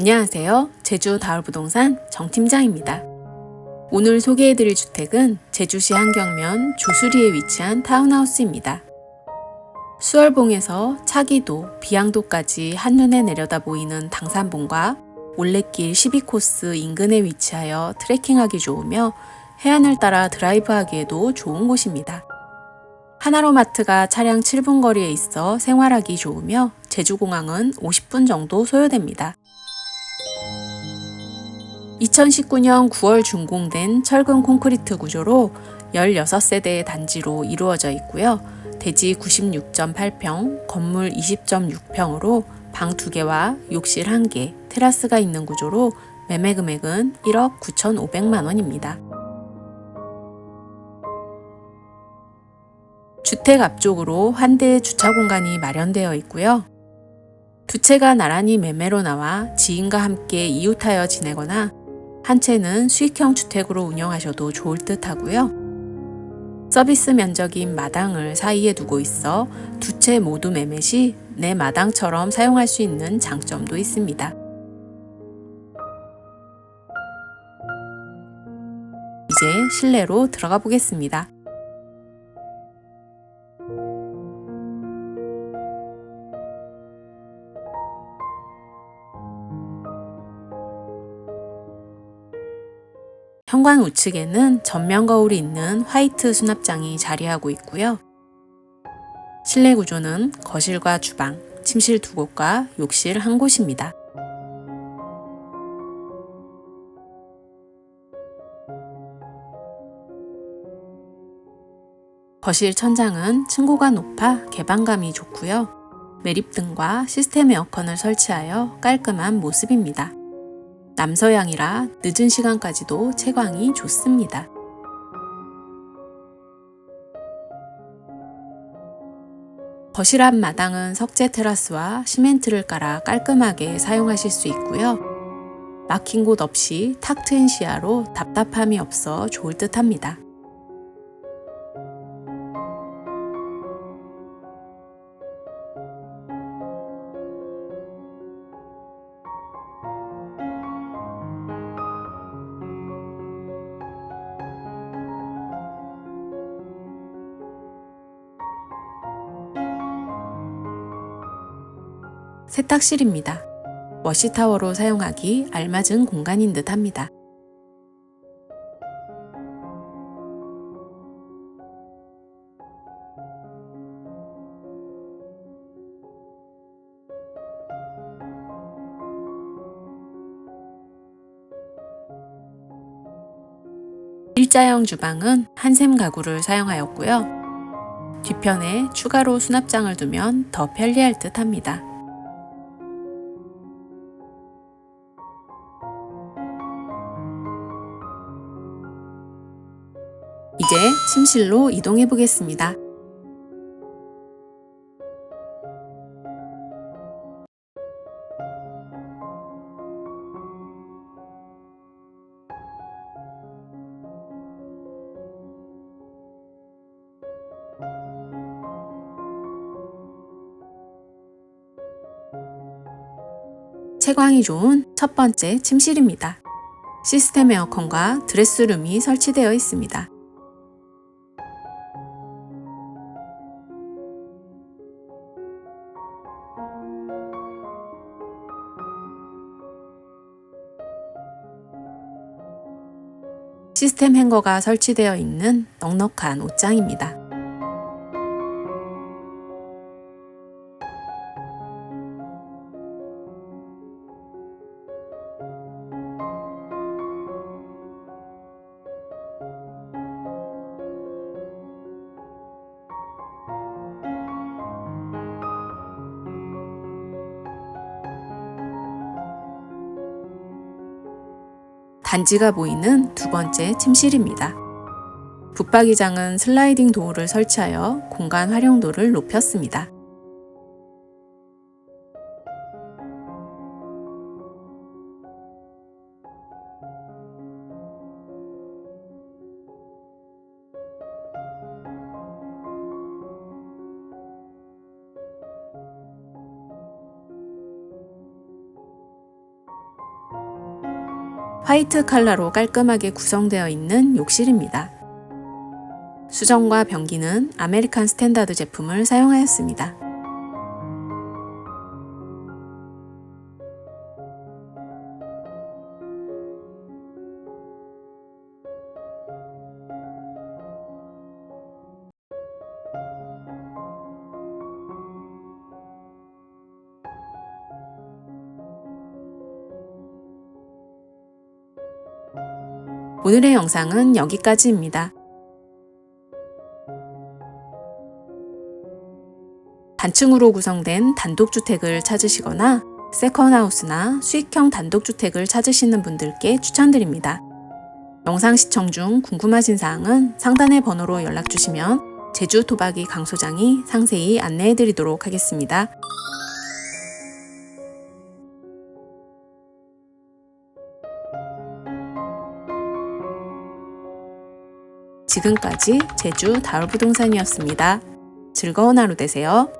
안녕하세요. 제주 다울 부동산 정팀장입니다. 오늘 소개해드릴 주택은 제주시 한경면 조수리에 위치한 타운하우스입니다. 수월봉에서 차기도, 비양도까지 한눈에 내려다 보이는 당산봉과 올레길 12코스 인근에 위치하여 트레킹하기 좋으며 해안을 따라 드라이브하기에도 좋은 곳입니다. 하나로마트가 차량 7분 거리에 있어 생활하기 좋으며 제주공항은 50분 정도 소요됩니다. 2019년 9월 준공된 철근 콘크리트 구조로 16세대의 단지로 이루어져 있고요. 대지 96.8평, 건물 20.6평으로 방 2개와 욕실 1개, 테라스가 있는 구조로 매매 금액은 1억 9,500만 원입니다. 주택 앞쪽으로 한 대의 주차 공간이 마련되어 있고요. 두 채가 나란히 매매로 나와 지인과 함께 이웃하여 지내거나 한 채는 수익형 주택으로 운영하셔도 좋을 듯 하고요. 서비스 면적인 마당을 사이에 두고 있어 두 채 모두 매매 시 내 마당처럼 사용할 수 있는 장점도 있습니다. 이제 실내로 들어가 보겠습니다. 현관 우측에는 전면 거울이 있는 화이트 수납장이 자리하고 있고요. 실내 구조는 거실과 주방, 침실 두 곳과 욕실 한 곳입니다. 거실 천장은 층고가 높아 개방감이 좋고요. 매립등과 시스템 에어컨을 설치하여 깔끔한 모습입니다. 남서향이라 늦은 시간까지도 채광이 좋습니다. 거실 앞 마당은 석재 테라스와 시멘트를 깔아 깔끔하게 사용하실 수 있고요. 막힌 곳 없이 탁 트인 시야로 답답함이 없어 좋을 듯 합니다. 세탁실입니다. 워시타워로 사용하기 알맞은 공간인 듯 합니다. 일자형 주방은 한샘 가구를 사용하였고요. 뒤편에 추가로 수납장을 두면 더 편리할 듯 합니다. 이제 침실로 이동해 보겠습니다. 채광이 좋은 첫 번째 침실입니다. 시스템 에어컨과 드레스룸이 설치되어 있습니다. 시스템 행거가 설치되어 있는 넉넉한 옷장입니다. 단지가 보이는 두 번째 침실입니다. 붙박이장은 슬라이딩 도어를 설치하여 공간 활용도를 높였습니다. 화이트 칼라로 깔끔하게 구성되어 있는 욕실입니다. 수정과 변기는 아메리칸 스탠다드 제품을 사용하였습니다. 오늘의 영상은 여기까지입니다. 단층으로 구성된 단독주택을 찾으시거나 세컨하우스나 수익형 단독주택을 찾으시는 분들께 추천드립니다. 영상 시청 중 궁금하신 사항은 상단의 번호로 연락 주시면 제주 토박이 강 소장이 상세히 안내해 드리도록 하겠습니다. 지금까지 제주 다울부동산이었습니다. 즐거운 하루 되세요.